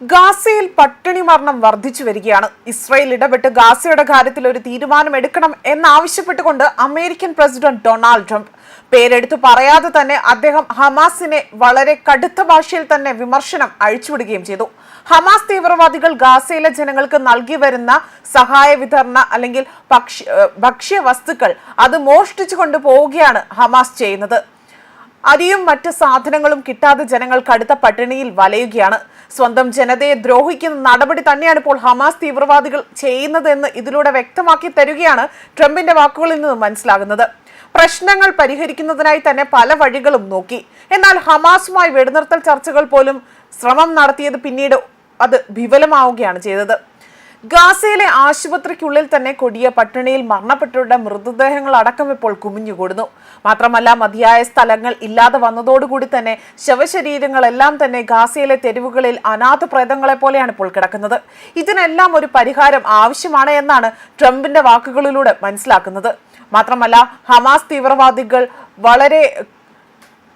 ഗാസയിൽ പട്ടിണി മരണം വർദ്ധിച്ചു വരികയാണ്. ഇസ്രയേൽ ഇടപെട്ട് ഗാസയുടെ കാര്യത്തിൽ ഒരു തീരുമാനം എടുക്കണം എന്നാവശ്യപ്പെട്ടുകൊണ്ട് അമേരിക്കൻ പ്രസിഡന്റ് ഡൊണാൾഡ് ട്രംപ്. പേരെടുത്തു പറയാതെ തന്നെ അദ്ദേഹം ഹമാസിനെ വളരെ കടുത്ത ഭാഷയിൽ തന്നെ വിമർശനം അഴിച്ചുവിടുകയും ചെയ്തു. ഹമാസ് തീവ്രവാദികൾ ഗാസയിലെ ജനങ്ങൾക്ക് നൽകി വരുന്ന സഹായ വിതരണ അല്ലെങ്കിൽ ഭക്ഷ്യ വസ്തുക്കൾ അത് മോഷ്ടിച്ചു കൊണ്ടുപോവുകയാണ് ഹമാസ് ചെയ്യുന്നത്. അരിയും മറ്റ് സാധനങ്ങളും കിട്ടാതെ ജനങ്ങൾ കടുത്ത പട്ടിണിയിൽ വലയുകയാണ്. സ്വന്തം ജനതയെ ദ്രോഹിക്കുന്ന നടപടി തന്നെയാണ് ഇപ്പോൾ ഹമാസ് തീവ്രവാദികൾ ചെയ്യുന്നതെന്ന് ഇതിലൂടെ വ്യക്തമാക്കി തരികയാണ് ട്രംപിന്റെ വാക്കുകളിൽ നിന്ന് മനസ്സിലാകുന്നത്. പ്രശ്നങ്ങൾ പരിഹരിക്കുന്നതിനായി തന്നെ പല വഴികളും നോക്കി. എന്നാൽ ഹമാസുമായി വെടിനിർത്തൽ ചർച്ചകൾ പോലും ശ്രമം നടത്തിയത് പിന്നീട് അത് വിഫലമാവുകയാണ് ചെയ്തത്. ഗാസയിലെ ആശുപത്രിക്കുള്ളിൽ തന്നെ കൊടിയ പട്ടിണിയിൽ മരണപ്പെട്ടവരുടെ മൃതദേഹങ്ങൾ അടക്കം ഇപ്പോൾ കുമിഞ്ഞുകൂടുന്നു മാത്രമല്ല മതിയായ സ്ഥലങ്ങൾ ഇല്ലാതെ വന്നതോടുകൂടി തന്നെ ശവശരീരങ്ങളെല്ലാം തന്നെ ഗാസയിലെ തെരുവുകളിൽ അനാഥ പ്രേതങ്ങളെ പോലെയാണ് ഇപ്പോൾ കിടക്കുന്നത്. ഇതിനെല്ലാം ഒരു പരിഹാരം ആവശ്യമാണ് എന്നാണ് ട്രംപിന്റെ വാക്കുകളിലൂടെ മനസ്സിലാക്കുന്നത്. മാത്രമല്ല ഹമാസ് തീവ്രവാദികൾ വളരെ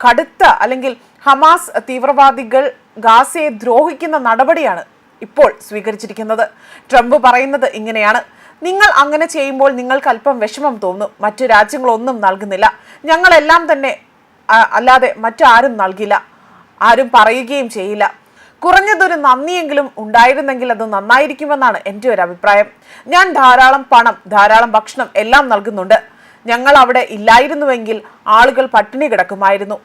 കടുത്ത അല്ലെങ്കിൽ ഹമാസ് തീവ്രവാദികൾ ഗാസയെ ദ്രോഹിക്കുന്ന നടപടിയാണ് ഇപ്പോൾ സ്വീകരിച്ചിരിക്കുന്നത്. ട്രംപ് പറയുന്നത് ഇങ്ങനെയാണ്. നിങ്ങൾ അങ്ങനെ ചെയ്യുമ്പോൾ നിങ്ങൾക്ക് അല്പം വിഷമം തോന്നും. മറ്റു രാജ്യങ്ങളൊന്നും നൽകുന്നില്ല. ഞങ്ങളെല്ലാം തന്നെ അല്ലാതെ മറ്റാരും നൽകില്ല. ആരും പറയുകയും ചെയ്യില്ല. കുറഞ്ഞതൊരു നന്ദിയെങ്കിലും ഉണ്ടായിരുന്നെങ്കിൽ അത് നന്നായിരിക്കുമെന്നാണ് എന്റെ ഒരു അഭിപ്രായം. ഞാൻ ധാരാളം പണം ധാരാളം ഭക്ഷണം എല്ലാം നൽകുന്നുണ്ട്. ഞങ്ങൾ അവിടെ ഇല്ലായിരുന്നുവെങ്കിൽ ആളുകൾ പട്ടിണി കിടക്കുമായിരുന്നു.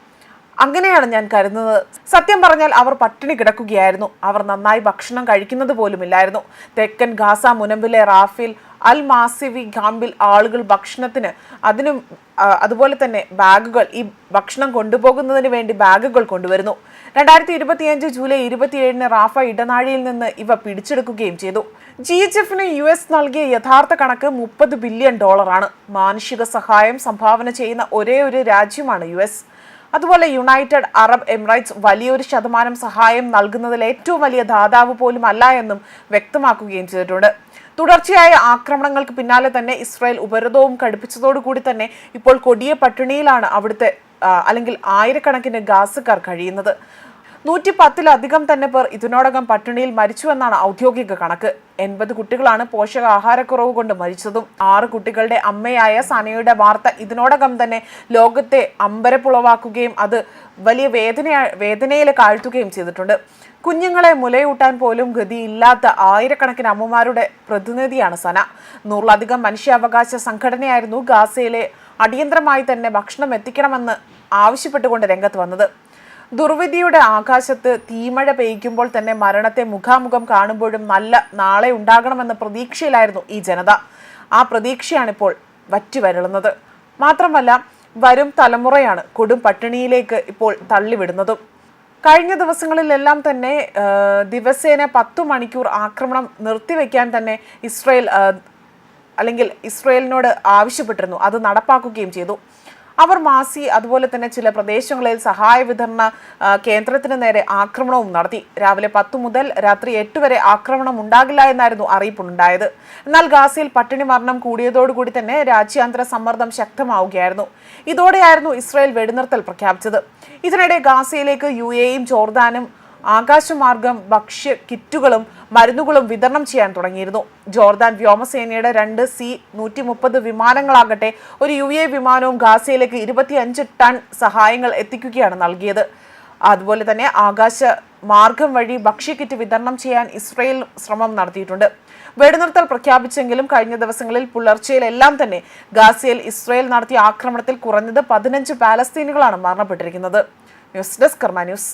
അങ്ങനെയാണ് ഞാൻ കരുതുന്നത്. സത്യം പറഞ്ഞാൽ അവർ പട്ടിണി കിടക്കുകയായിരുന്നു. അവർ നന്നായി ഭക്ഷണം കഴിക്കുന്നത് പോലുമില്ലായിരുന്നു. തെക്കൻ ഗാസ മുനമ്പിലെ റാഫിൽ അൽ മാസിവി ഗാമ്പിൽ ആളുകൾ ഭക്ഷണത്തിന് അതിനും അതുപോലെ തന്നെ ബാഗുകൾ ഈ ഭക്ഷണം കൊണ്ടുപോകുന്നതിന് വേണ്ടി ബാഗുകൾ കൊണ്ടുവരുന്നു. രണ്ടായിരത്തി ഇരുപത്തിയഞ്ച് ജൂലൈ ഇരുപത്തിയേഴിന് റാഫ ഇടനാഴിയിൽ നിന്ന് ഇവ പിടിച്ചെടുക്കുകയും ചെയ്തു. ജി എച്ച് എഫിന് യു എസ് നൽകിയ യഥാർത്ഥ കണക്ക് മുപ്പത് ബില്യൺ ഡോളറാണ്. മാനുഷിക സഹായം സംഭാവന ചെയ്യുന്ന ഒരേ ഒരു രാജ്യമാണ് യു എസ്. അതുപോലെ യുണൈറ്റഡ് അറബ് എമിറേറ്റ്സ് വലിയൊരു ശതമാനം സഹായം നൽകുന്നതിൽ ഏറ്റവും വലിയ ദാതാവ് പോലും അല്ല എന്നും വ്യക്തമാക്കുകയും ചെയ്തിട്ടുണ്ട്. തുടർച്ചയായ ആക്രമണങ്ങൾക്ക് പിന്നാലെ തന്നെ ഇസ്രായേൽ ഉപരോധവും കടുപ്പിച്ചതോടുകൂടി തന്നെ ഇപ്പോൾ കൊടിയ പട്ടിണിയിലാണ് അവിടുത്തെ അല്ലെങ്കിൽ ആയിരക്കണക്കിന് ഗാസക്കാർ കഴിയുന്നത്. നൂറ്റി പത്തിലധികം തന്നെ പേർ ഇതിനോടകം പട്ടിണിയിൽ മരിച്ചുവെന്നാണ് ഔദ്യോഗിക കണക്ക്. എൺപത് കുട്ടികളാണ് പോഷകാഹാരക്കുറവ് കൊണ്ട് മരിച്ചതും. ആറ് കുട്ടികളുടെ അമ്മയായ സനയുടെ വാർത്ത ഇതിനോടകം തന്നെ ലോകത്തെ അമ്പരപ്പുളവാക്കുകയും അത് വലിയ വേദന വേദനയിൽ കാഴ്ത്തുകയും ചെയ്തിട്ടുണ്ട്. കുഞ്ഞുങ്ങളെ മുലയൂട്ടാൻ പോലും ഗതിയില്ലാത്ത ആയിരക്കണക്കിന് അമ്മമാരുടെ പ്രതിനിധിയാണ് സന. നൂറിലധികം മനുഷ്യാവകാശ സംഘടനയായിരുന്നു ഗാസയിലെ അടിയന്തരമായി തന്നെ ഭക്ഷണം എത്തിക്കണമെന്ന് ആവശ്യപ്പെട്ടുകൊണ്ട് രംഗത്ത് വന്നത്. ദുർവിധിയുടെ ആകാശത്ത് തീമഴ പെയ്യ്ക്കുമ്പോൾ തന്നെ മരണത്തെ മുഖാമുഖം കാണുമ്പോഴും നല്ല നാളെ ഉണ്ടാകണമെന്ന പ്രതീക്ഷയിലായിരുന്നു ഈ ജനത. ആ പ്രതീക്ഷയാണിപ്പോൾ വറ്റിവരളുന്നത്. മാത്രമല്ല വരും തലമുറയാണ് കൊടും പട്ടിണിയിലേക്ക് ഇപ്പോൾ തള്ളിവിടുന്നതും. കഴിഞ്ഞ ദിവസങ്ങളിലെല്ലാം തന്നെ ദിവസേന പത്തു മണിക്കൂർ ആക്രമണം നിർത്തിവെക്കാൻ തന്നെ ഇസ്രയേൽ അല്ലെങ്കിൽ ഇസ്രയേലിനോട് ആവശ്യപ്പെട്ടിരുന്നു. അത് നടപ്പാക്കുകയും ചെയ്തു. അവർ മാസി അതുപോലെ തന്നെ ചില പ്രദേശങ്ങളിൽ സഹായ വിതരണ കേന്ദ്രത്തിന് നേരെ ആക്രമണവും നടത്തി. രാവിലെ പത്തു മുതൽ രാത്രി എട്ട് വരെ ആക്രമണം ഉണ്ടാകില്ല എന്നായിരുന്നു അറിയിപ്പുണ്ടായത്. എന്നാൽ ഗാസയിൽ പട്ടിണി മരണം കൂടിയതോടുകൂടി തന്നെ രാജ്യാന്തര സമ്മർദ്ദം ശക്തമാവുകയായിരുന്നു. ഇതോടെയായിരുന്നു ഇസ്രായേൽ വെടിനിർത്തൽ പ്രഖ്യാപിച്ചത്. ഇതിനിടെ ഗാസയിലേക്ക് യു എയും ജോർദാനും ആകാശമാർഗം ഭക്ഷ്യ കിറ്റുകളും മരുന്നുകളും വിതരണം ചെയ്യാൻ തുടങ്ങിയിരുന്നു. ജോർദാൻ വ്യോമസേനയുടെ രണ്ട് സി നൂറ്റി മുപ്പത് വിമാനങ്ങളാകട്ടെ ഒരു യു എ വിമാനവും ഗാസയിലേക്ക് ഇരുപത്തിയഞ്ച് ടൺ സഹായങ്ങൾ എത്തിക്കുകയാണ് നൽകിയത്. അതുപോലെ തന്നെ ആകാശ മാർഗം വഴി ഭക്ഷ്യക്കിറ്റ് വിതരണം ചെയ്യാൻ ഇസ്രയേൽ ശ്രമം നടത്തിയിട്ടുണ്ട്. വെടിനിർത്തൽ പ്രഖ്യാപിച്ചെങ്കിലും കഴിഞ്ഞ ദിവസങ്ങളിൽ പുലർച്ചയിലെല്ലാം തന്നെ ഗാസയിൽ ഇസ്രയേൽ നടത്തിയ ആക്രമണത്തിൽ കുറഞ്ഞത് പതിനഞ്ച് പാലസ്തീനുകളാണ് മരണപ്പെട്ടിരിക്കുന്നത്. News desk Karma news.